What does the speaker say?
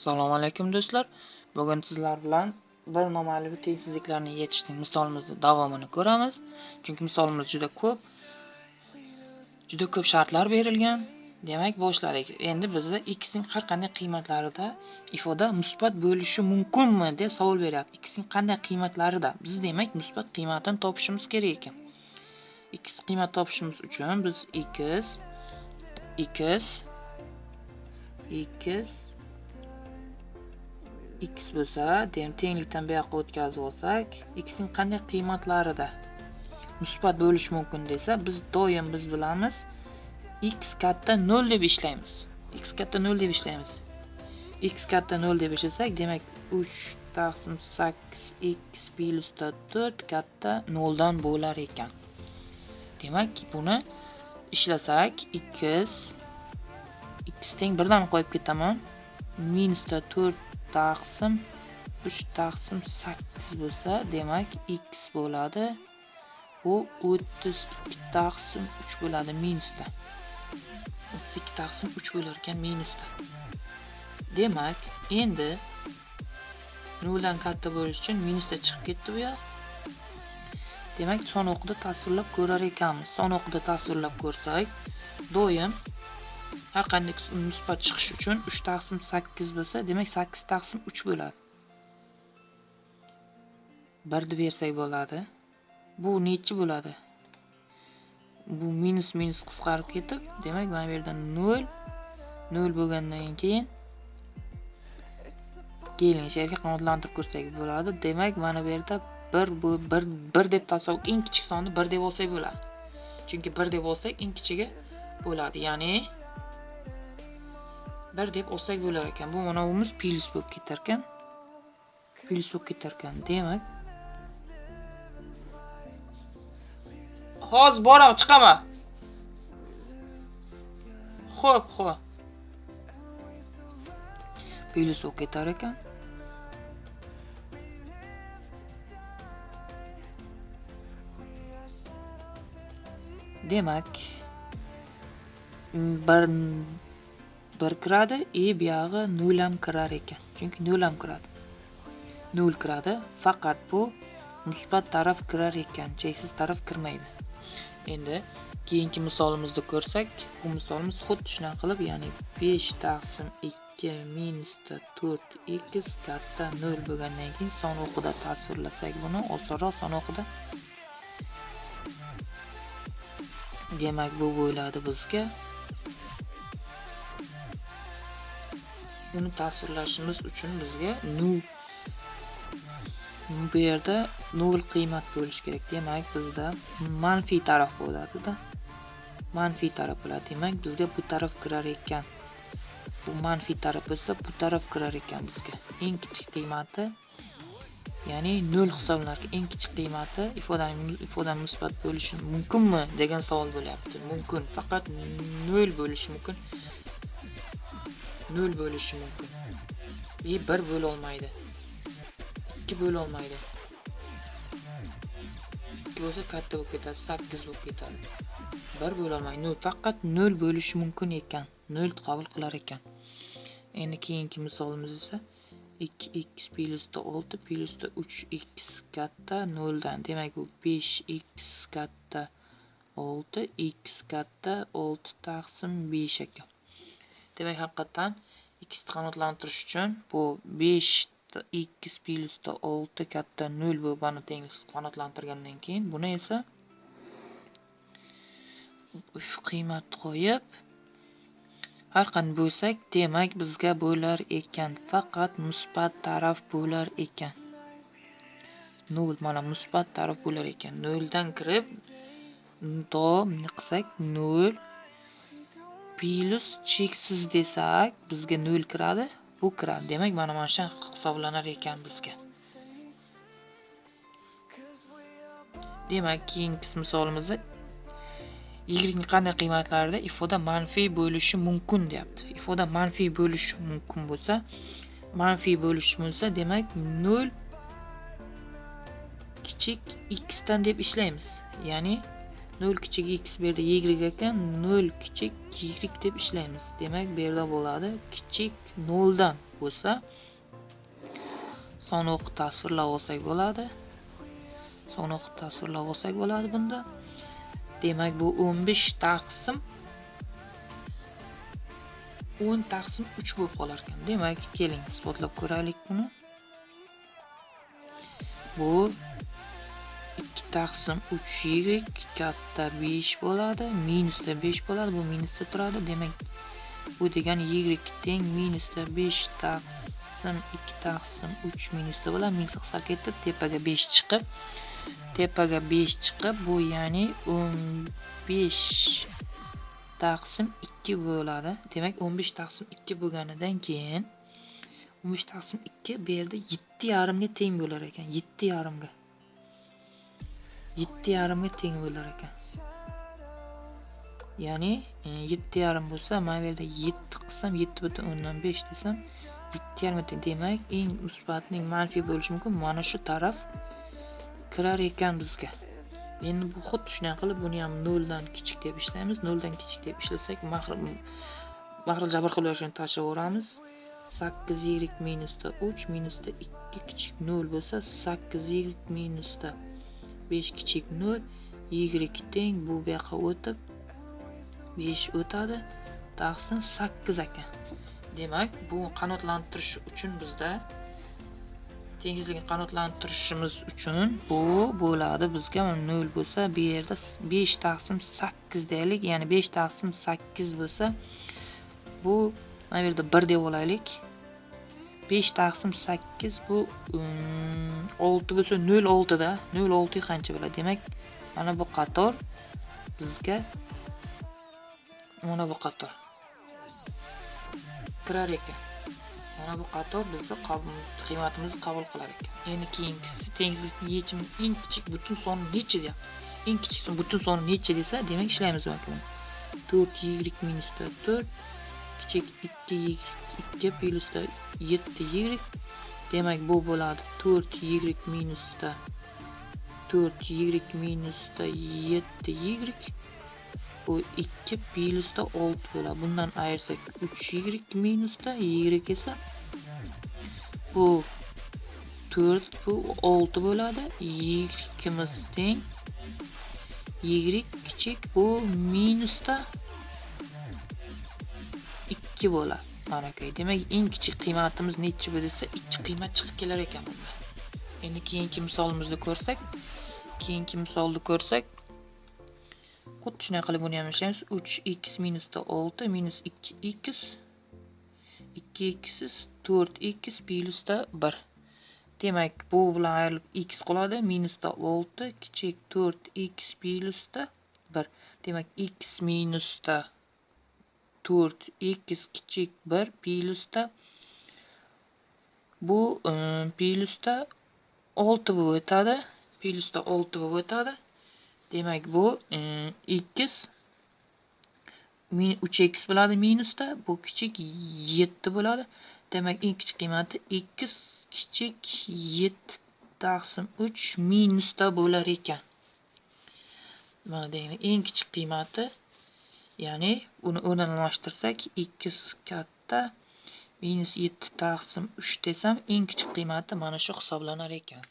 Assalomu alaykum do'stlar. Bugun sizlar bilan bir noma'lum tengsizliklarni yechishning misolimizni davomini ko'ramiz. Chunki misolimiz juda ko'p. Juda ko'p shartlar berilgan. Demak, boshladik. Endi bizda x ning har qanday qiymatlarida ifoda musbat bo'lishi mumkinmi deb savol beryapti. x ning qanday qiymatlarida biz demak musbat qiymatini topishimiz kerak ekan. x qiymat topishimiz uchun biz x x x x bo'lsa, demak tenglikdan bu yoqqa o'tkazib olsak, x ning qanday qiymatlarida musbat bo'lishi mumkin desa, biz doim biz bilamiz x katta 0 deb ishlaymiz. x katta 0 deb ishlaymiz. x katta 0 deb ishlasak, demak 3 taqsim 8 x plyusda 4 katta 0 dan bo'lar ekan. Demak, buni ishlasak x x teng 1 dan qo'yib ketaman. minusda 4 taqsim 3 taqsim 8 bo'lsa, demak x bo'ladi. Bu 32 taqsim 3 bo'ladi minusda. 32 taqsim 3 bo'lar ekan minusda. Demak, endi 0 dan katta bo'lish uchun minusda chiqib ketdi bu yoq. Demak, son o'qida tasvirlab ko'rar ekanmiz. Son o'qida tasvirlab ko'rsak, doim har qanday musbat chiqish uchun 3 taqsim 8 bo'lsa, demak 8 taqsim 3 bo'ladi. birni bersak bo'ladi. Bu nechi bo'ladi? Bu minus minus qisqarib ketib, demak mana bu yerda 0 0 bo'lgandan keyin keling, sherga qanoatlantirib ko'rsak bo'ladi. Demak, mana bu yerda 1 bu 1 1 deb tasavvur eng kichik sonni 1 deb olsak bo'ladi. Chunki 1 deb olsak eng kichigi bo'ladi. Ya'ni bir deb olsak bo'lar ekan. Bu manavimiz plyus plus bo'lib ketar ekan. Plus bo'lib ketar ekan. Demak, Hozir boraman, chiqaman. Xo'p, xo'p. Plus bo'lib ketar ekan. Demak, bir 1 kiradi, e buyog'i 0 ham kirar ekan. Chunki 0 ham kiradi. 0 kiradi, faqat bu musbat taraf kirar ekan, cheksiz taraf kirmaydi. Endi keyingi misolimizda ko'rsak, bu misolimiz xuddi shunaqa qilib, ya'ni 5 taqsim 2 minusda 4x katta 0 bo'lgandan keyin son o'qida tasvirlasak buni osonroq son o'qida demak bu bo'ladi bizga uni tasvirlashimiz uchun bizga nu bu yerda 0 qiymat bo'lishi kerak. Demak, bizda manfiy taraf bo'ladi-da. Manfiy taraf bo'ladi. Demak, bizga bu taraf kirar ekan. Bu manfiy taraf bo'lsa, bu taraf kirar ekan bizga. Eng kichik qiymati ya'ni 0 hisoblanar. Eng kichik qiymati ifodaning ifoda musbat bo'lishi mumkinmi degan savol bo'lyapti. Mumkin, faqat 0 bo'lishi mumkin. 0 bo'lishi mumkin. И 1 bo'la olmaydi. 2 bo'la olmaydi. 2 bo'lsa katta bo'lib ketadi, 8 bo'lib ketadi. 1 bo'la olmaydi. 0 faqat 0 bo'lishi mumkin ekan. 0 qabul qilar ekan. Endi keyingi misolimiz esa 2x plus 6 plus 3x katta 0 dan. Demak, bu 5x katta 6 x katta 6 taqsim 5 ekan. Demak, haqiqatdan x qanoatlantirish uchun bu besh x plus 6 katta nol bu buni tenglik qanoatlantirgandan keyin buni esa shu qiymat qo'yib har qanday bo'lsak, demak bizga bo'lar ekan. Faqat musbat taraf bo'lar ekan. nol mana musbat taraf bo'lar ekan. noldan kirib to qilsak 0 plus cheksiz desak, bizga 0 kiradi. Bu kiradi. Demak, mana mana shu hisoblanar ekan bizga. Demak, keyingi misolimizda y ning qanday qiymatlarda ifoda manfiy bo'lishi mumkin deyapti. Ifoda manfiy bo'lishi mumkin bo'lsa, manfiy bo'lishi bo'lsa, demak 0 kichik x dan deb ishlaymiz. Ya'ni 0 kichik x bu yerda y ekan, 0 kichik y deb ishlaymiz. Demak, bu yerda bo'ladi. Kichik 0 dan bo'lsa sonni o'qib tasvirlab olsak bo'ladi. Son o'qib tasvirlab olsak bo'ladi bunda. Demak bu 15 taqsim 10 taqsim 3 bo'lib qolar ekan. Demak keling isbotlab ko'raylik buni. Bu taqsim 3 y katta 5 bo'ladi minusda 5 bo'ladi bu minusda turadi demak bu degani y teng minusda 5 taqsim 2 taqsim 3 minusda bo'ladi minus sal ketdi tepaga 5 chiqib tepaga 5 chiqib bu ya'ni 15 taqsim 2 bo'ladi demak 15 taqsim 2 bo'lganidan keyin 15 taqsim 2 bu yerda 7 yarimga teng bo'lar ekan 7 yarimga 7 yarimga teng bo'lar ekan ya'ni 7 yarim bo'lsa mana bu yerda 7 qilsam 7 butun o'ndan 5 desam 7 yarim teng demak eng musbatning manfiy bo'lishi mumkin mana shu taraf kirar ekan bizga endi bu xuddi shunday qilib buni ham noldan kichik deb ishlaymiz noldan kichik deb ishlasak mahril jabr qilayotgan tashlaveramiz sakkiz y minusda uch minusda ikki kichik nol bo'lsa sakkiz y minusda besh kichik nol y teng bu buyoqqa o'tib besh o'tadi. Taqsim sakkiz ekan demak bu qanotlantirish uchun bizda tengizlikni qanotlantirishimiz uchun bu bo'ladi. Bizga 0 bo'lsa bu yerda 5 taqsim 8 deylik. Ya'ni 5 taqsim 8 bo'lsa bu mana bu yerda 1 deb olaylik. 5 taqsim 8 bu um, 6 bo'lsa 0.6 da 0.6 qancha bo'ladi? Demak mana bu qator bizga mana bu qator. Kirar ekan. Mana bu qator bizni qiymatimizni qabul qilar ekan. Endi keyingisi tengizlikni yechimi eng kichik butun soni necha deyapti? Eng kichik butun soni necha desa demak ishlaymiz mana to'rt y minusda to'rt kichik ikki y ikki plyusda yetti y demak bu bo'ladi to'rt y minusda to'rt y minusda yetti y bu 2 plyusda 6 bo'ladi bundan ayirsak 3 y minusda y esa bu 4 bu 6 bo'ladi y imiz teng y kichik bu minusda 2 bo'ladi manakay demak eng kichik qiymatimiz nechi bu desa 2 qiymat chiqib kelar ekan bunda endi keyingi misolimizni ko'rsak keyingi misolni ko'rsak xuddi shunday qilib buni ham ishlaymiz uch x minusda olti minus ikki x ikki x to'rt x plyusda bir. Demak bu bilan ayrilib x qoladi minusda olti kichik to'rt x plyusda bir. Demak x minusda to'rt x kichik bir plyusda bu e, plyusda olti bo'lib o'tadi plyusda olti bo'lib o'tadi Demak bu e, x 3x bo'ladi minusda, bu kichik 7 bo'ladi. Demak, eng kichik qiymati x kichik 7 taqsim 3 minusda bo'lar ekan. Mana demak, eng kichik qiymati ya'ni uni o'rnalashtirsak x katta minus 7 taqsim 3 desam, eng kichik qiymati mana shu hisoblanar ekan.